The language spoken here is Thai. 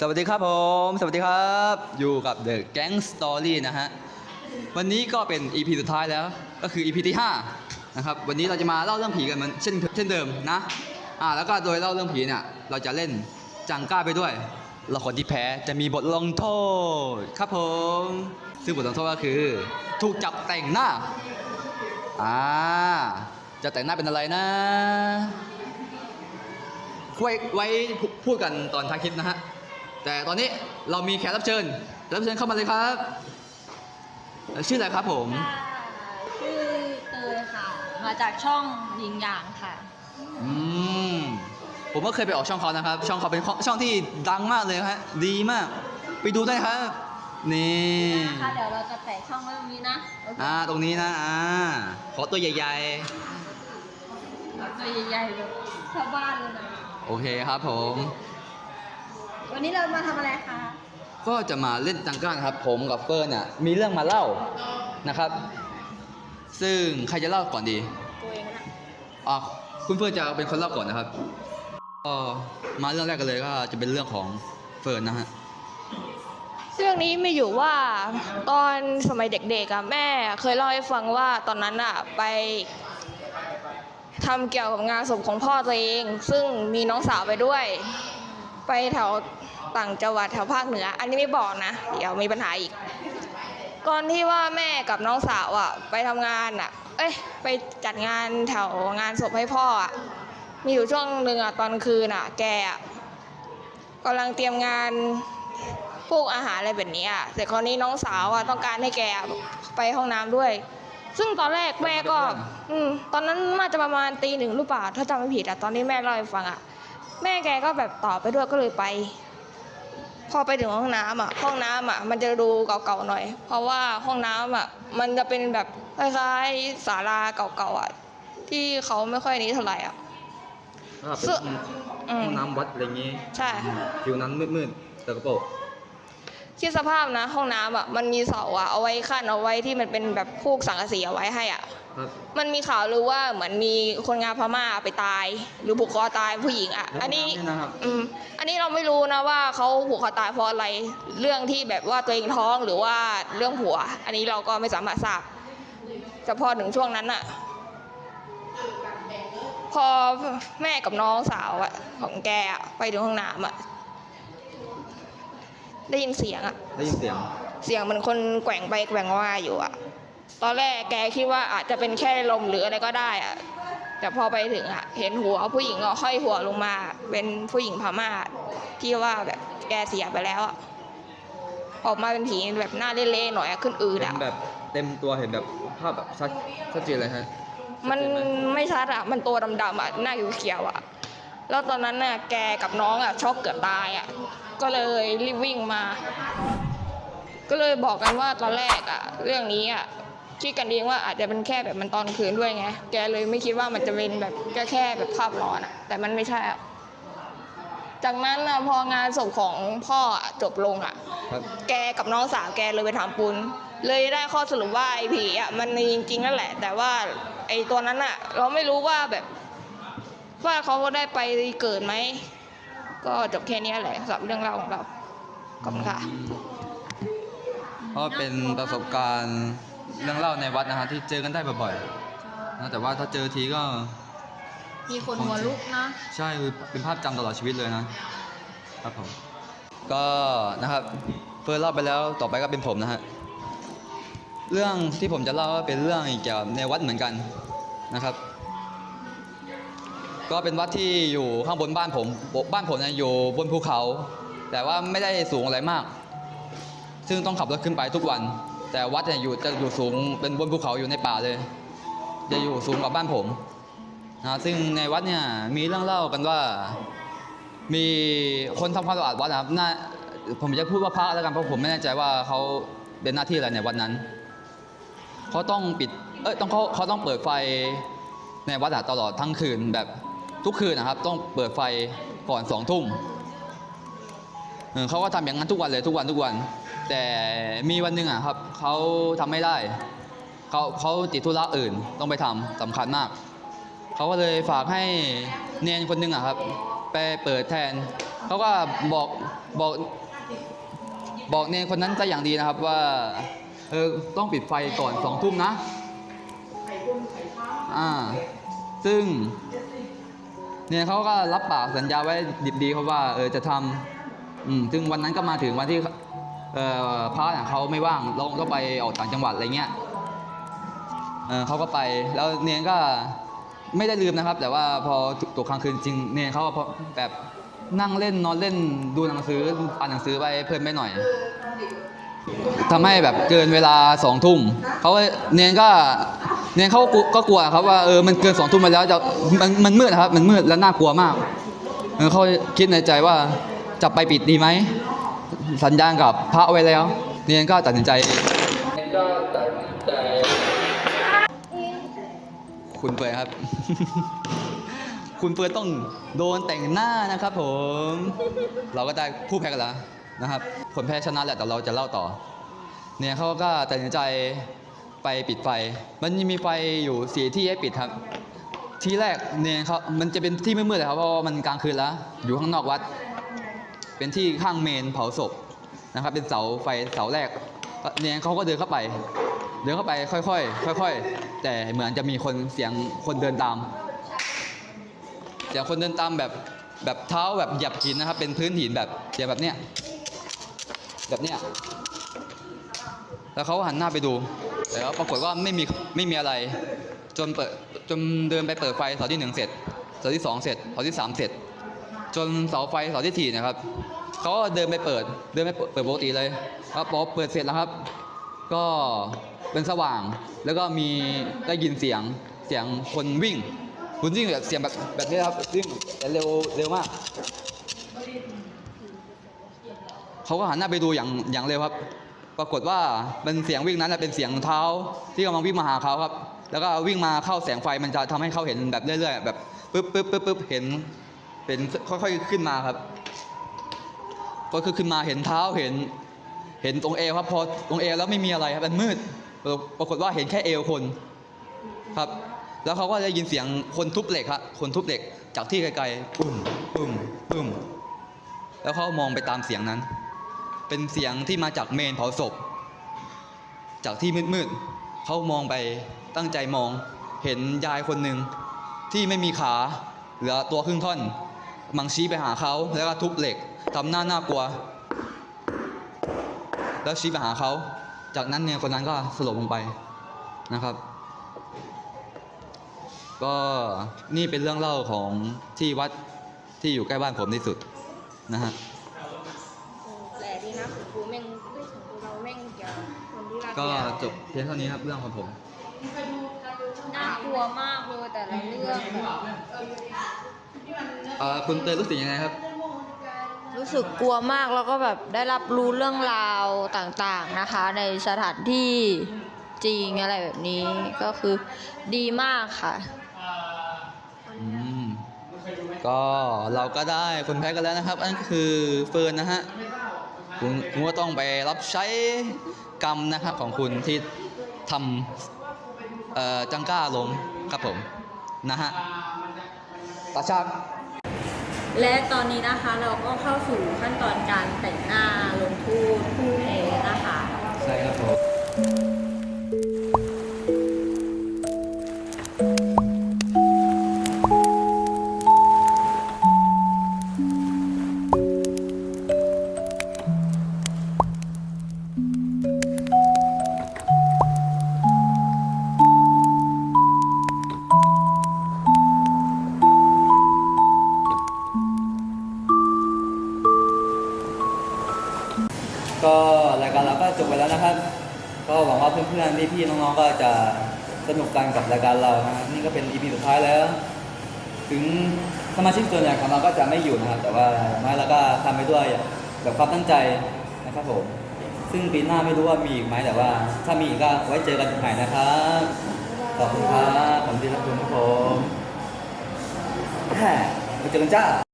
สวัสดีครับผม สวัสดีครับ อยู่กับ The Gang Story นะฮะ วันนี้ก็เป็น EP สุดท้ายแล้ว ก็คือ EP ที่5นะครับ วันนี้เราจะมาเล่าเรื่องผีกันเหมือนเช่นเช่นเดิมนะ อ่า แล้วก็โดยเล่าเรื่องผีเนี่ย เราจะเล่นจังก้าไปด้วยแล้วคนที่แพ้จะมีบทลงโทษครับผม ซึ่งบทลงโทษก็คือ ถูกจับแต่งหน้า อ่า จะแต่งหน้าเป็นอะไรนะไว้ไว้พูดกันตอนท้ายคลิปนะฮะ แต่ตอนนี้เรามีแขกรับเชิญแขกรับเชิญเข้ามาเลยครับเอ่อชื่ออะไรครับผม ค่ะชื่อเตยค่ะ มาจากช่องหญิงหยางค่ะ อืม ผมก็เคยไปออกช่องเขานะครับ ช่องเขาเป็นช่องที่ดังมากเลยฮะ ดีมาก ไปดูได้ครับ นี่ นะคะ เดี๋ยวเราจะแปะช่องไว้ตรงนี้นะโอเคอ่า ตรงนี้นะ อ่า ขอตัวใหญ่ ตัวใหญ่ๆแบบชาวบ้านเลยนะ ๆ โอเคครับผม วันนี้เรามาทำอะไรคะ ก็จะมาเล่นจังก้านะครับ ผมกับเฟิร์นเนี่ยมีเรื่องมาเล่านะครับ ซึ่งใครจะเล่าก่อนดี ตัวเองนะอะคุณเฟิร์นจะเป็นคนเล่าก่อนนะครับก็มาเรื่องแรกกันเลยก็จะเป็นเรื่องของเฟิร์นนะฮะ เรื่องนี้มีอยู่ว่าตอนสมัยเด็กๆอะแม่เคยเล่าให้ฟังว่าตอนนั้นอะไปทำเกี่ยวกับงานศพของพ่อตัวเอง ซึ่งมีน้องสาวไปด้วย ไปแถวต่างจังหวัดแถวภาคเหนือ อันนี้ไม่บอกนะ เดี๋ยวมีปัญหาอีกก่อนที่ว่าแม่กับน้องสาวอะไปทำงานอะเอ้ย ไปจัดงานแถวงานศพให้พ่ออะมีอยู่ช่วงหนึ่งอะตอนคืนอะแกอะกำลังเตรียมงานพวกอาหารอะไรแบบนี้อะแต่คราวนี้น้องสาวอะต้องการให้แกไปห้องน้ำด้วย ซึ่งตอนแรกแม่ก็ อืม ตอนนั้นน่าจะประมาณตีหนึ่งหรือเปล่า ถ้าจำไม่ผิดอะ ตอนนี้แม่เล่าให้ฟังอะ แม่แกก็แบบต่อไปด้วยก็เลยไป พอไปถึงห้องน้ำอะ ห้องน้ำอะ มันจะดูเก่าๆหน่อย เพราะว่าห้องน้ำอะ มันจะเป็นแบบคล้ายๆศาลาเก่าๆอะที่เขาไม่ค่อยนี้เท่าไหร่อะก็เป็นซึ่งห้อืมองน้ำวัดอะไรอย่างงี้ใช่ฟิวนั้นมืดๆแต่กระโปรง คิดสภาพนะ ห้องน้ำอะมันมีเสาอะเอาไว้ขั้นเอาไว้ที่มันเป็นแบบพูกสังกะสีเอาไว้ให้อะ ครับมันมีข่าวลือว่าเหมือนมีคนงานพม่าไปตาย หรือผูกคอตายผู้หญิงอะ อันนี้ แล้วำนะครับ อืมอันนี้เราไม่รู้นะว่าเขาผูกคอตายเพราะอะไร เรื่องที่แบบว่าตัวเองท้องหรือว่าเรื่องผัว อันนี้เราก็ไม่สามารถทราบแต่พอถึงช่วงนั้นอะพอแม่กับน้องสาวอะของแกอะไปถึงห้องน้ำอะ ได้ยินเสียงอะได้ยินเสียง เสียงเหมันคนแกว่งไปแกว่งมาอยู่อะตอนแรกแกคิดว่าอาจจะเป็นแค่ลมหรืออะไรก็ได้อะแต่พอไปถึงอะเห็นหัวผู้หญิงก็ห้อยหัวลงมา เป็นผู้หญิงพม่าที่ว่าแบบแกเสียไปแล้วอะออกมาเป็นผีแบบหน้าเละๆหน่อยอะขึ้นอืดเห็อะนแบบเต็มตัวเห็นแบบภาพแบบชัดชัดเจนเลยฮะ มันชัดเจนไหไม่ชัดอะมันตัวดำๆอะหน้าเขียวๆอะ แล้วตอนนั้นน่ะแกกับน้องอะช็อกเกือบตายอะก็เลยรีบวิ่งมา ก็เลยบอกกันว่าตอนแรกอะเรื่องนี้อะคิดกันเองว่าอาจจะเป็นแค่แบบมันตอนคืนด้วยไงแกเลยไม่คิดว่ามันจะเป็นแบบแค่แค่แบบภาพหลอนอะแต่มันไม่ใช่อะจากนั้นอะพองานศพของพ่ออะจบลงอะครับแกกับน้องสาวแกเลยไปทำปุญเลยได้ข้อสรุปว่าไอ้ผีอะมันมีจริงๆนั่นแหละ แต่ว่าไอ้ตัวนั้นอะ เราไม่รู้ว่าแบบ ว่าเขาได้ไปเกิดไหม ก็จบแค่นี้แหละสำหรับเรื่องราวของเราขอบคุณค่ะเพราะเป็นประสบการณ์เรื่องเล่าในวัดนะฮะที่เจอกันได้บ่อยๆนะแต่ว่าถ้าเจอทีก็ มีคนหัวลุกนะ ใช่คือเป็นภาพจำตลอดชีวิตเลยนะครับผม ก็นะครับเฟิร์นเล่าไปแล้วต่อไปก็เป็นผมนะฮะเรื่องที่ผมจะเล่าก็เป็นเรื่องเกี่ยวกับในวัดเหมือนกันนะครับ ก็เป็นวัดที่อยู่ข้างบนบ้านผม บ้านผมเนี่ยอยู่บนภูเขา แต่ว่าไม่ได้สูงอะไรมาก ซึ่งต้องขับรถขึ้นไปทุกวัน แต่วัดเนี่ยอยู่จะอยู่สูงเป็นบนภูเขาอยู่ในป่าเลย จะอยู่สูงกว่าบ้านผมนะซึ่งในวัดเนี่ยมีเรื่องเล่ากันว่า มีคนทำความสะอาดวัดนะครับน่าผมจะพูดว่าพระแล้วกันเพราะผมไม่แน่ใจว่าเขาเป็นหน้าที่อะไรในวัดนั้นเขาต้องปิดเอ้ยต้องเขาเขาต้องเปิดไฟในวัดตลอดทั้งคืนแบบ ทุกคืนนะครับ ต้องเปิดไฟก่อนสองทุ่มเขาก็ทำอย่างนั้นทุกวันเลยทุกวันทุกวัน แต่มีวันหนึ่งอะครับเขาทำไม่ได้เขาเขาติดธุระอื่นต้องไปทำสำคัญมากเขาก็เลยฝากให้เนียนคนหนึงอะครับ ไปเปิดแทนเขาก็บอกบอกบอกเนนคนนั้นซะอย่างดีนะครับว่าเออต้องปิดไฟก่อนสองทุ่มนะอ่าซึ่ง เนี่ยเขาก็รับปากสัญญาไว้ดิบดีเขาว่าเออจะทำอืมซึ่งวันนั้นก็มาถึงวันที่เออพระเขาไม่ว่างเราก็ไปออกต่างจังหวัดอะไรเงี้ยเออเขาก็ไปแล้วเนียนก็ไม่ได้ลืมนะครับ แต่ว่าพอตกกลางคืนจริงเนียนเขาก็พอแบบนั่งเล่นนอนเล่นดูหนังสืออ่านหนังสือไปเพลินไปหน่อยทำให้แบบเกินเวลาสองทุ่มเขาเนียนก็ เนี่ยเขาก็กลัวครับว่าเออมันเกินสองทุ่มไปแล้วจะมันมันมืดนะครับ มันมืดและน่ากลัวมากเขาคิดในใจว่าจะไปปิดดีไหม สัญญาณกับพระไว้แล้วเนียนก็ตัดสินใจ คุณเปยครับ คุณเปยต้องโดนแต่งหน้านะครับผม เราก็ได้ผู้แพ้กันแล้วนะครับ ผลแพ้ชนะแหละแต่เราจะเล่าต่อ เนี่ยเขาก็ตัดสินใจ ไปปิดไฟ มันยังมีไฟอยู่สีที่ให้ปิดครับ ที่แรกเนี่ยเขามันจะเป็นที่มืดๆเลยครับเพราะว่ามันกลางคืนแล้ว อยู่ข้างนอกวัด เป็นที่ข้างเมนเผาศพนะครับ เป็นเสาไฟเสาแรกเนี่ยเขาก็เดินเข้าไป เดินเข้าไปค่อยๆค่อย ๆ แต่เหมือนจะมีคนเสียงคนเดินตามเสียงคนเดินตามแบบแบบเท้าแบบหยียบหินนะครับ เป็นพื้นหินแบบเสียงแบบเนี้ยแบบเนี้ยแล้วเขาหันหน้าไปดู แต่ว่าปรากฏว่าไม่มีไม่มีอะไร จนเปิดจนเดินไปเปิดไฟเสาที่หนึ่งเสร็จเสาที่สองเสร็จเสาที่สามเสร็จ จนเสาไฟเสาที่สี่นะครับเขาก็เดินไปเปิดเดินไปเปิดเปิดปกติเลยครับพอเปิดเสร็จแล้วครับ ก็เป็นสว่างแล้วก็มีได้ยินเสียงเสียงคนวิ่งคนวิ่งแบบเสียงแบบแบบนี้ครับวิ่งแต่เร็วเร็วมากเขาก็หันหน้าไปดูอย่างอย่างเร็วครับ ปรากฏว่าเป็นเสียงวิ่งนั้นนะเป็นเสียงเท้าที่กำลังวิ่งมาหาเขาครับ แล้วก็วิ่งมาเข้าแสงไฟมันจะทำให้เขาเห็นแบบเรื่อยๆแบบปึ๊บปึ๊บปึ๊บปึ๊บเห็นเป็นค่อยๆขึ้นมาครับ ก็คือขึ้นมาเห็นเท้าเห็น เห็นตรงเอวครับพอตรงเอวแล้วไม่มีอะไรครับมันมืด ปรากฏว่าเห็นแค่เอวคนครับ แล้วเขาก็ได้ยินเสียงคนทุบเหล็กครับคนทุบเหล็กจากที่ไกลๆปุ้มปุ้มปุ้มแล้วเขามองไปตามเสียงนั้น เป็นเสียงที่มาจากเมนเผาศพ จากที่มืดๆเขามองไปตั้งใจมองเห็นยายคนหนึ่งที่ไม่มีขาเหลือตัวครึ่งท่อน มังชี้ไปหาเขาแล้วก็ทุบเหล็กทำหน้าน่ากลัว แล้วชี้ไปหาเขา จากนั้นเนี่ยคนนั้นก็สลบลงไปนะครับ ก็นี่เป็นเรื่องเล่าของที่วัดที่อยู่ใกล้บ้านผมที่สุดนะฮะ แหละดีนะคุณครูแม่งเฮ้ยคุณครูเราแม่งเกี่ยวคนที่รั กก็เนี่ยจบเพียงเท่านี้ครับเรื่องของผม น่ากลัวมากเลยแต่ละเรื่องแบบเอ่อคุณเตยรู้สึกยังไงครับ รู้สึกกลัวมากแล้วก็แบบได้รับรู้เรื่องราวต่างๆนะคะ ในสถานที่จริงอะไรแบบนี้ก็คือดีมากค่ะ อืม ก็เราก็ได้คนแพ้กันแล้วนะครับ อันนนคือเฟิร์นนะฮะ คุณคุณก็ต้องไปรับใช้กรรมนะครับของคุณที่ทำจังก้าลงครับผมนะฮะตาชากและตอนนี้นะคะเราก็เข้าสู่ขั้นตอนการแต่งหน้าลงทูตผู้แพ้ พื่อนๆพี่ๆน้องๆก็จะสนุกกันกับรายการเรานะฮะนี่ก็เป็น EP สุดท้ายแล้ว ถึงสมาชิกส่วนใหญ่ของเราก็จะไม่อยู่นะครับ แต่ว่าอย่างน้อยเราก็ทำไปด้วยแบบความตั้งใจนะครับผม ซึ่งปีหน้าไม่รู้ว่ามีอีกไหมแต่ว่า ถ้ามีอีกก็ไว้เจอกันใหม่นะครับ ขอบคุณครับผมที่รับชมครับผมแหมไว้เจอกันจ้า